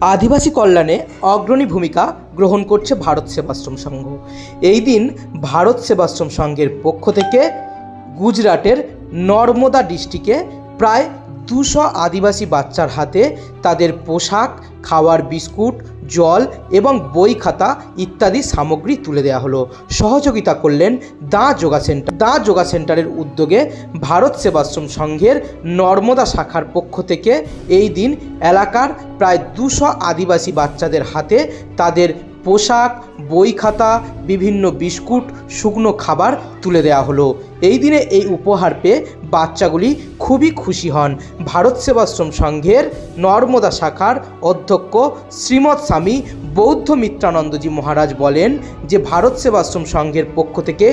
আদিবাসী কল্যাণে অগ্রণী ভূমিকা গ্রহণ করছে ভারত সেবাশ্রম সংঘ। এই দিন ভারত সেবাশ্রম সংঘের পক্ষ থেকে গুজরাটের নর্মদা ডিস্ট্রিক্টে প্রায় দুশো আদিবাসী বাচ্চার হাতে তাদের পোশাক, খাওয়ার বিস্কুট, জল এবং বই খাতা ইত্যাদি সামগ্রী তুলে দেওয়া হলো। সহযোগিতা করলেন the yoga centre. The yoga সেন্টারের উদ্যোগে ভারত সেবাশ্রম সংঘের নর্মদা শাখার পক্ষ থেকে এই দিন এলাকার প্রায় দুশো আদিবাসী বাচ্চাদের হাতে তাদের পোশাক, বই খাতা, বিভিন্ন বিস্কুট, শুকনো খাবার তুলে দেওয়া হলো। এই দিনে এই উপহার পেয়ে বাচ্চাগুলি খুবই খুশি হন ভারত সেবাশ্রম সংঘের নর্মদা শাখার অধ্যক্ষ শ্রীমৎ স্বামী বৌদ্ধ মিত্রানন্দজি মহারাজ বলেন যে, ভারত সেবাশ্রম সংঘের পক্ষ থেকে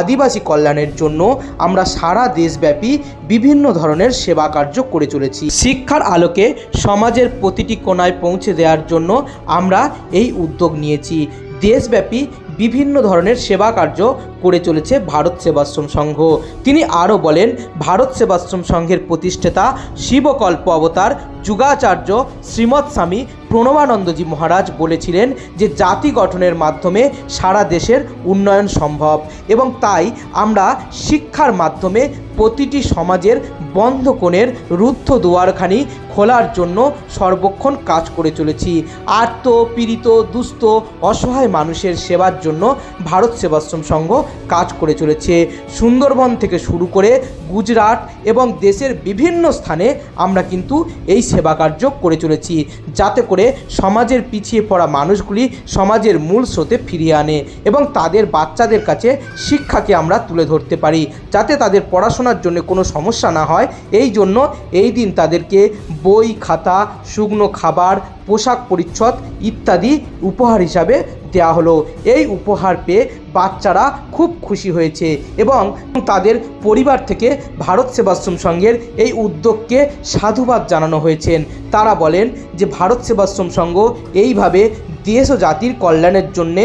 আদিবাসী কল্যাণের জন্য আমরা সারা দেশব্যাপী বিভিন্ন ধরনের সেবা কার্য করে চলেছি। শিক্ষার আলোকে সমাজের প্রতিটি কোণায় পৌঁছে দেওয়ার জন্য আমরা এই উদ্যোগ নিয়েছি। দেশব্যাপী বিভিন্ন ধরনের সেবা কার্য করে চলেছে ভারত সেবাশ্রম সংঘ। তিনি আরও বলেন, ভারত সেবাশ্রম সংঘের প্রতিষ্ঠাতা শিবকল্প অবতার যুগাচার্য শ্রীমৎ স্বামী প্রণবানন্দজি মহারাজ বলেছিলেন যে জাতি গঠনের মাধ্যমে সারা দেশের উন্নয়ন সম্ভব এবং তাই আমরা শিক্ষার মাধ্যমে প্রতিটি সমাজের বন্ধ কোণের রুদ্ধ দুয়ারখানি খোলার জন্য সর্বক্ষণ কাজ করে চলেছি। আর্ত, পীড়িত, দুস্থ, অসহায় মানুষের সেবার জন্য ভারত সেবাশ্রম সংঘ কাজ করে চলেছে। সুন্দরবন থেকে শুরু করে গুজরাট এবং দেশের বিভিন্ন স্থানে আমরা কিন্তু এই সেবা কার্য করে চলেছি, যাতে করে সমাজের পিছিয়ে পড়া মানুষগুলি সমাজের মূল স্রোতে ফিরিয়ে আনে এবং তাদের বাচ্চাদের কাছে শিক্ষাকে আমরা তুলে ধরতে পারি, যাতে তাদের পড়াশোনার জন্য কোনো সমস্যা না হয়, এই জন্য এই দিন তাদেরকে বই, খাতা, শুকনো খাবার, পোশাক পরিচ্ছদ ইত্যাদি উপহার হিসাবে দেওয়া হলো। এই উপহার পেয়ে বাচ্চারা খুব খুশি হয়েছে এবং তাদের পরিবার থেকে ভারত সেবাশ্রম সংঘের এই উদ্যোগকে সাধুবাদ জানানো হয়েছেন। তারা বলেন যে, ভারত সেবাশ্রম সংঘ এইভাবে দেশ ও জাতির কল্যাণের জন্যে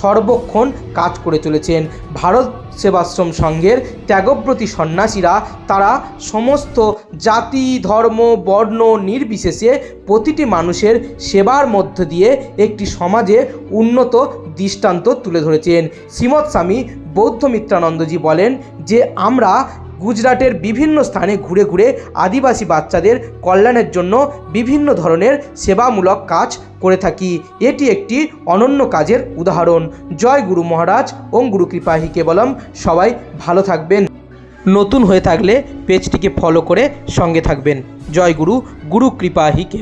সর্বক্ষণ কাজ করে চলেছেন। ভারত সেবাশ্রম সংঘের ত্যাগব্রতী সন্ন্যাসীরা, তারা সমস্ত জাতি, ধর্ম, বর্ণ নির্বিশেষে প্রতিটি মানুষের সেবার মধ্য দিয়ে একটি সমাজে উন্নত দৃষ্টান্ত তুলে ধরেছেন। শ্রীমৎ স্বামী বৌদ্ধ মিত্রানন্দজি বলেন যে, আমরা গুজরাটের বিভিন্ন স্থানে ঘুরে ঘুরে আদিবাসী বাচ্চাদের কল্যাণের জন্য বিভিন্ন ধরনের সেবামূলক কাজ করে থাকি। এটি একটি অনন্য কাজের উদাহরণ। জয় গুরু মহারাজ, ওম গুরু কৃপাহি, কেবলম। সবাই ভালো থাকবেন। নতুন হয়ে থাকলে পেজটিকে ফলো করে সঙ্গে থাকবেন। জয় গুরু গুরু কৃপাহি, কে